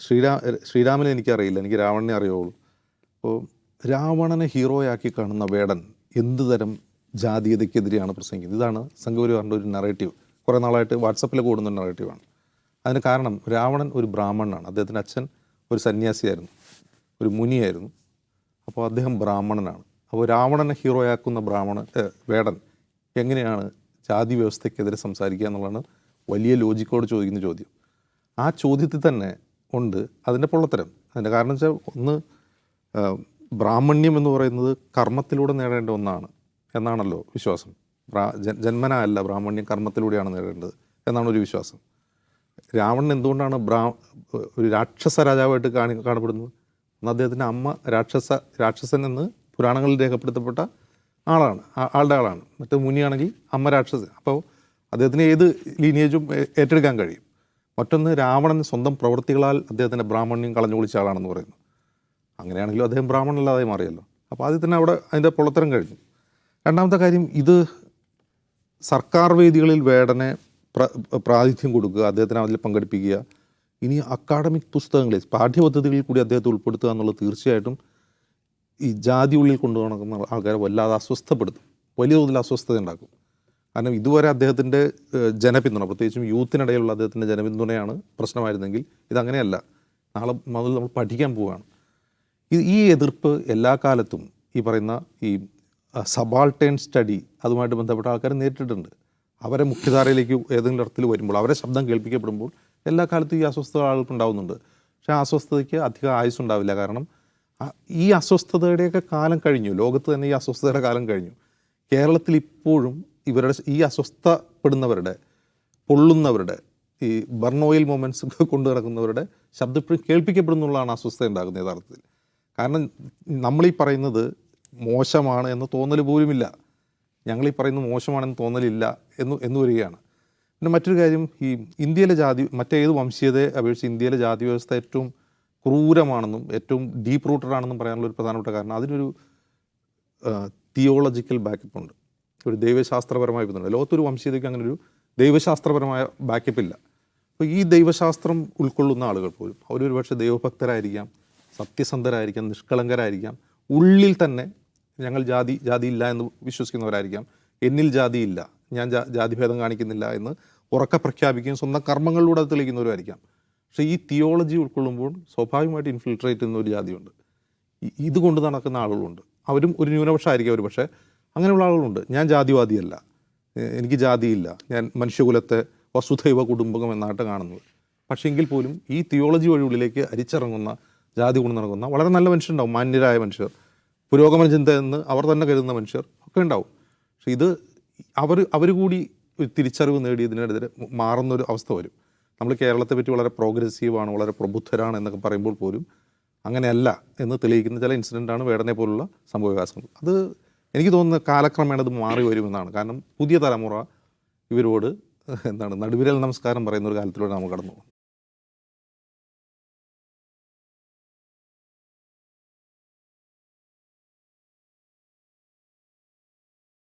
ശ്രീരാ ശ്രീരാമനെ എനിക്കറിയില്ല. എനിക്ക് രാവണനെ അറിയുള്ളൂ. അപ്പോൾ രാവണനെ ഹീറോയാക്കി കാണുന്ന വേടൻ എന്ത് തരം ജാതീയതയ്ക്കെതിരെയാണ് പ്രസംഗിക്കുന്നത്? ഇതാണ് സംഘപരിവാറിന്റെ ഒരു നറേറ്റീവ് കുറേ നാളായിട്ട് വാട്സപ്പിൽ കൂടുന്ന നറേറ്റീവാണ് അതിന് കാരണം രാവണൻ ഒരു ബ്രാഹ്മണനാണ്. അദ്ദേഹത്തിന്റെ അച്ഛൻ ഒരു സന്യാസിയായിരുന്നു. ഒരു മുനിയായിരുന്നു. അപ്പോൾ അദ്ദേഹം ബ്രാഹ്മണനാണ്. അപ്പോൾ രാവണനെ ഹീറോയാക്കുന്ന ബ്രാഹ്മണൻ വേടൻ എങ്ങനെയാണ് ജാതി വ്യവസ്ഥയ്ക്കെതിരെ സംസാരിക്കുക എന്നുള്ളതാണ് വലിയ ലോജിക്കോട് ചോദിക്കുന്ന ചോദ്യം. ആ ചോദ്യത്തിൽ തന്നെ ഉണ്ട്. അതിന്റെ പൊള്ളത്തരം. അതിന്റെ കാരണം വെച്ചാൽ ഒന്ന് ബ്രാഹ്മണ്യം എന്ന് പറയുന്നത് കർമ്മത്തിലൂടെ നേടേണ്ട ഒന്നാണ് എന്നാണല്ലോ വിശ്വാസം. ജന്മന അല്ല ബ്രാഹ്മണ്യം കർമ്മത്തിലൂടെയാണ് നേടേണ്ടത് എന്നാണ് ഒരു വിശ്വാസം. രാവണൻ എന്തുകൊണ്ടാണ് ബ്രാ ഒരു രാക്ഷസ രാജാവായിട്ട് കാണി കാണപ്പെടുന്നത്? അന്ന് അദ്ദേഹത്തിന്റെ അമ്മ രാക്ഷസ രാക്ഷസൻ എന്ന് പുരാണങ്ങളിൽ രേഖപ്പെടുത്തപ്പെട്ട ആളാണ് ആളുടെ ആളാണ്. മറ്റേ മുനിയാണെങ്കിൽ അമ്മ രാക്ഷസൻ. അപ്പോൾ അദ്ദേഹത്തിന് ഏത് ലീനിയേജും ഏറ്റെടുക്കാൻ കഴിയും? മറ്റൊന്ന് രാവണൻ സ്വന്തം പ്രവൃത്തികളാൽ അദ്ദേഹത്തിന്റെ ബ്രാഹ്മണ്യം കളഞ്ഞു കുളിച്ച ആളാണെന്ന് പറയുന്നു. അങ്ങനെയാണെങ്കിലും അദ്ദേഹം ബ്രാഹ്മണനല്ലാതായി മാറിയല്ലോ. അപ്പോൾ ആദ്യം തന്നെ അവിടെ അതിന്റെ പൊള്ളത്തരം കഴിഞ്ഞു. രണ്ടാമത്തെ കാര്യം ഇത് സർക്കാർ വേദികളിൽ വേടനെ പ്ര പ്രാതിഥ്യം കൊടുക്കുക അദ്ദേഹത്തിന് അതിൽ പങ്കെടുപ്പിക്കുക ഇനി അക്കാഡമിക് പുസ്തകങ്ങളിൽ പാഠ്യപദ്ധതികളിൽ കൂടി അദ്ദേഹത്തെ ഉൾപ്പെടുത്തുക എന്നുള്ളത് തീർച്ചയായിട്ടും ഈ ജാതി ഉള്ളിൽ കൊണ്ടു ആൾക്കാരെ വല്ലാതെ അസ്വസ്ഥപ്പെടുത്തും. വലിയ തോതിൽ അസ്വസ്ഥത ഉണ്ടാക്കും. കാരണം ഇതുവരെ അദ്ദേഹത്തിന്റെ ജനപിന്തുണ പ്രത്യേകിച്ചും യൂത്തിനിടയിലുള്ള അദ്ദേഹത്തിന്റെ ജനപിന്തുണയാണ് പ്രശ്നമായിരുന്നെങ്കിൽ ഇതങ്ങനെയല്ല. നാളെ മുതൽ നമ്മൾ പഠിക്കാൻ പോവുകയാണ്. ഈ- എതിർപ്പ് എല്ലാ കാലത്തും ഈ പറയുന്ന ഈ സബാൾട്ടേൺ സ്റ്റഡി അതുമായിട്ട് ബന്ധപ്പെട്ട ആൾക്കാർ നേരിട്ടിട്ടുണ്ട്. അവരെ മുഖ്യധാരയിലേക്ക് ഏതെങ്കിലും അർത്ഥത്തിൽ വരുമ്പോൾ അവരെ ശബ്ദം കേൾപ്പിക്കപ്പെടുമ്പോൾ എല്ലാ കാലത്തും ഈ അസ്വസ്ഥത ആൾക്കുണ്ടാവുന്നുണ്ട് പക്ഷേ ആ അസ്വസ്ഥതയ്ക്ക് അധികം ആയുസ് ഉണ്ടാവില്ല കാരണം ഈ അസ്വസ്ഥതയുടെയൊക്കെ കാലം കഴിഞ്ഞു. ലോകത്ത് തന്നെ ഈ അസ്വസ്ഥതയുടെ കാലം കഴിഞ്ഞു. കേരളത്തിൽ ഇപ്പോഴും ഇവരുടെ ഈ അസ്വസ്ഥപ്പെടുന്നവരുടെ പൊള്ളുന്നവരുടെ ഈ ബർണോയിൽ മൊമെന്റ്സ് ഒക്കെ കൊണ്ടു നടക്കുന്നവരുടെ ശബ്ദം കേൾപ്പിക്കപ്പെടുന്നുള്ളതാണ് അസ്വസ്ഥത ഉണ്ടാകുന്നത് യഥാർത്ഥത്തിൽ. കാരണം നമ്മളീ പറയുന്നത് മോശമാണ് എന്ന് തോന്നൽ പോലുമില്ല. ഞങ്ങളീ പറയുന്നത് മോശമാണെന്ന് തോന്നലില്ല എന്ന് എന്ന് വരികയാണ്. പിന്നെ മറ്റൊരു കാര്യം ഈ ഇന്ത്യയിലെ ജാതി മറ്റേത് വംശീയതയെ അപേക്ഷിച്ച് ഇന്ത്യയിലെ ജാതി വ്യവസ്ഥ ഏറ്റവും ക്രൂരമാണെന്നും ഏറ്റവും ഡീപ്പ് റൂട്ടഡ് ആണെന്നും പറയാനുള്ള ഒരു പ്രധാനപ്പെട്ട കാരണം അതിനൊരു തിയോളജിക്കൽ ബാക്കപ്പ് ഉണ്ട്. ഒരു ദൈവശാസ്ത്രപരമായ ഇതുണ്ട് ലോകത്തൊരു വംശീയതയ്ക്ക് അങ്ങനെ ഒരു ദൈവശാസ്ത്രപരമായ ബാക്കപ്പ് ഇല്ല. അപ്പോൾ ഈ ദൈവശാസ്ത്രം ഉൾക്കൊള്ളുന്ന ആളുകൾ പോലും അവരൊരു പക്ഷേ ദൈവഭക്തരായിരിക്കാം സത്യസന്ധരായിരിക്കാം നിഷ്കളങ്കരായിരിക്കാം ഉള്ളിൽ തന്നെ ഞങ്ങൾ ജാതി ജാതി ഇല്ല എന്ന് വിശ്വസിക്കുന്നവരായിരിക്കാം എന്നിൽ ജാതിയില്ല ഞാൻ ജാ ജാതിഭേദം കാണിക്കുന്നില്ല എന്ന് ഉറക്ക പ്രഖ്യാപിക്കുകയും സ്വന്തം കർമ്മങ്ങളിലൂടെ അത് തെളിയിക്കുന്നവരായിരിക്കാം പക്ഷേ ഈ തിയോളജി ഉൾക്കൊള്ളുമ്പോൾ സ്വാഭാവികമായിട്ട് ഇൻഫിൽട്രേറ്റ് ചെയ്യുന്ന ഒരു ജാതിയുണ്ട്. ഇതുകൊണ്ട് ഇത് നടക്കുന്ന ആളുകളുണ്ട്. അവരും ഒരു ന്യൂനപക്ഷമായിരിക്കും അവർ പക്ഷേ അങ്ങനെയുള്ള ആളുകളുണ്ട്. ഞാൻ ജാതിവാദിയല്ല. എനിക്ക് ജാതിയില്ല. ഞാൻ മനുഷ്യകുലത്തെ വസുധൈവ കുടുംബം എന്നായിട്ട് കാണുന്നത്. പക്ഷേ എങ്കിൽ പോലും ഈ തിയോളജി വഴി ഉള്ളിലേക്ക് അരിച്ചിറങ്ങുന്ന ജാതി കൊണ്ട് നടക്കുന്ന വളരെ നല്ല മനുഷ്യരുണ്ടാവും. മാന്യരായ മനുഷ്യർ. പുരോഗമന ചിന്ത എന്ന് അവർ തന്നെ കരുതുന്ന മനുഷ്യർ ഒക്കെ ഉണ്ടാവും. പക്ഷേ ഇത് അവർ അവർ കൂടി തിരിച്ചറിവ് നേടി ഇതിനെതിരെ മാറുന്ന ഒരു അവസ്ഥ വരും. നമ്മൾ കേരളത്തെ പറ്റി വളരെ പ്രോഗ്രസീവാണ് വളരെ പ്രബുദ്ധരാണ് എന്നൊക്കെ പറയുമ്പോൾ പോലും അങ്ങനെയല്ല എന്ന് തെളിയിക്കുന്ന ചില ഇൻസിഡന്റാണ് വേടനെ പോലുള്ള സംഭവവികാസങ്ങൾ. അത് എനിക്ക് തോന്നുന്നത് കാലക്രമേണ അത് മാറി വരുമെന്നാണ് കാരണം പുതിയ തലമുറ ഇവരോട് എന്താണ് നടുവിരൽ നമസ്കാരം പറയുന്ന ഒരു കാലത്തിലൂടെ നമ്മൾ കടന്നു പോകും